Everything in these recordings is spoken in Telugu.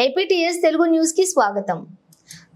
ఏపీటీఎస్ తెలుగు న్యూస్కి స్వాగతం.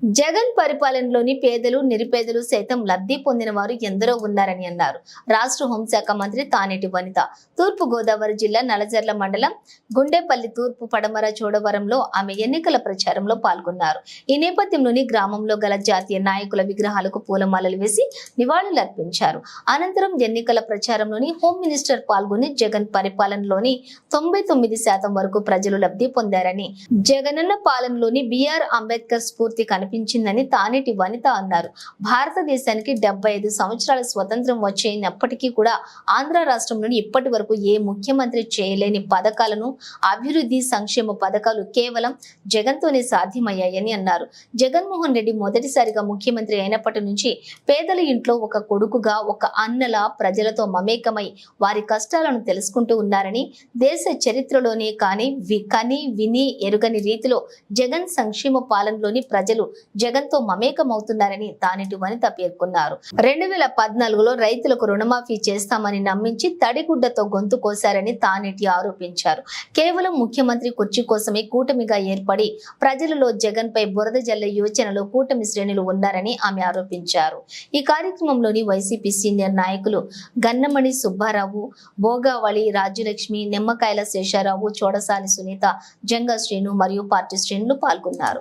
జగన్ పరిపాలనలోని పేదలు నిరుపేదలు సైతం లబ్ధి పొందిన వారు ఎందరో ఉన్నారని అన్నారు. రాష్ట్ర హోంశాఖ మంత్రి తానేటి వనిత. తూర్పు గోదావరి జిల్లా నలజర్ల మండలం గుండెపల్లి తూర్పు పడమర చోడవరంలో ఆమె ఎన్నికల ప్రచారంలో పాల్గొన్నారు. ఈ నేపథ్యంలోని గ్రామంలో గల జాతీయ నాయకుల విగ్రహాలకు పూలమాలలు వేసి నివాళులర్పించారు అనంతరం ఎన్నికల ప్రచారంలోని హోం మినిస్టర్ పాల్గొని జగన్ పరిపాలనలోని తొంభై తొమ్మిది శాతం వరకు ప్రజలు లబ్ధి పొందారని జగనన్న పాలనలోని బిఆర్ అంబేద్కర్ స్ఫూర్తి కనిపించిందని తానేటి వనిత అన్నారు. భారతదేశానికి డెబ్బై ఐదు సంవత్సరాల స్వతంత్రం వచ్చేనప్పటికీ కూడా ఆంధ్ర రాష్ట్రంలోని ఇప్పటి వరకు ఏ ముఖ్యమంత్రి చేయలేని పథకాలను అభివృద్ధి సంక్షేమ పథకాలు కేవలం జగన్తోనే సాధ్యమయ్యాయని అన్నారు. జగన్మోహన్ రెడ్డి మొదటిసారిగా ముఖ్యమంత్రి అయినప్పటి నుంచి పేదల ఇంట్లో ఒక కొడుకుగా ఒక అన్నలా ప్రజలతో మమేకమై వారి కష్టాలను తెలుసుకుంటూ ఉన్నారని దేశ చరిత్రలోనే కానీ వి- కని విని ఎరుగని రీతిలో జగన్ సంక్షేమ పాలనలోని ప్రజలు జగన్తో మమేకమవుతున్నారని తానేటి వనిత పేర్కొన్నారు. రెండు వేల పద్నాలుగులో రైతులకు రుణమాఫీ చేస్తామని నమ్మించి తడిగుడ్డతో గొంతు కోశారని తానేటి ఆరోపించారు. కేవలం ముఖ్యమంత్రి కుర్చీ కోసమే కూటమిగా ఏర్పడి ప్రజలలో జగన్ పై బురద జల్లే యోచనలో కూటమి శ్రేణులు ఉన్నారని ఆమె ఆరోపించారు. ఈ కార్యక్రమంలోని వైసీపీ సీనియర్ నాయకులు గన్నమణి సుబ్బారావు భోగావళి రాజ్యలక్ష్మి నిమ్మకాయల శేషారావు చోడసాని సునీత జంగ శ్రీను మరియు పార్టీ శ్రేణులు పాల్గొన్నారు.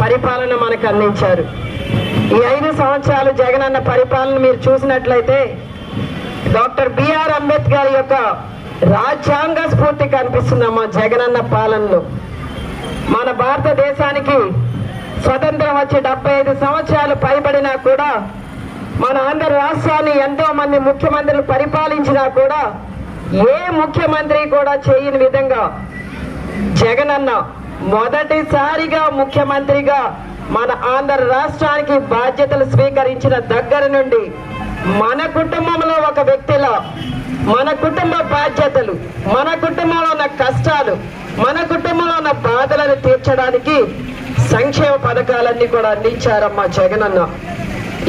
పరిపాలన మనకు అందించారు. ఈ ఐదు సంవత్సరాలు జగనన్న పరిపాలన మీరు చూసినట్లయితే డాక్టర్ బిఆర్ అంబేద్కర్ యొక్క రాజ్యాంగ స్ఫూర్తి కనిపిస్తుందమ్మా జగనన్న పాలనలో. మన భారతదేశానికి స్వతంత్రం వచ్చి డెబ్బై ఐదు సంవత్సరాలు పైబడినా కూడా మన ఆంధ్ర రాష్ట్రాన్ని ఎంతో మంది ముఖ్యమంత్రులు పరిపాలించినా కూడా ఏ ముఖ్యమంత్రి కూడా చేయని విధంగా జగనన్న మొదటిసారిగా ముఖ్యమంత్రిగా మన ఆంధ్ర రాష్ట్రానికి బాధ్యతలు స్వీకరించిన దగ్గర నుండి మన కుటుంబంలో ఒక వ్యక్తిలో మన కుటుంబ బాధ్యతలు మన కుటుంబంలో ఉన్న కష్టాలు మన కుటుంబంలో ఉన్న బాధలను తీర్చడానికి సంక్షేమ పథకాలన్నీ కూడా అందించారమ్మా జగనన్న.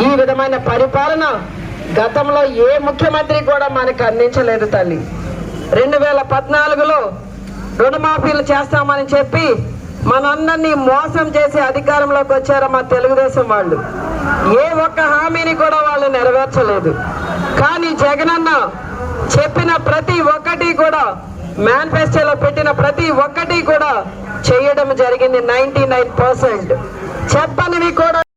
ఈ విధమైన పరిపాలన గతంలో ఏ ముఖ్యమంత్రి కూడా మనకు అందించలేదు తల్లి. రెండు వేల పద్నాలుగులో రుణమాఫీలు చేస్తామని చెప్పి మనందరినీ మోసం చేసి అధికారంలోకి వచ్చారమ్మా తెలుగుదేశం వాళ్ళు. ఏ ఒక్క హామీని కూడా వాళ్ళు నెరవేర్చలేదు. కానీ జగనన్న చెప్పిన ప్రతి ఒక్కటి కూడా మేనిఫెస్టోలో పెట్టిన ప్రతి ఒక్కటి కూడా చేయడం జరిగింది నైన్టీ నైన్ పర్సెంట్. చెప్పనివి కూడా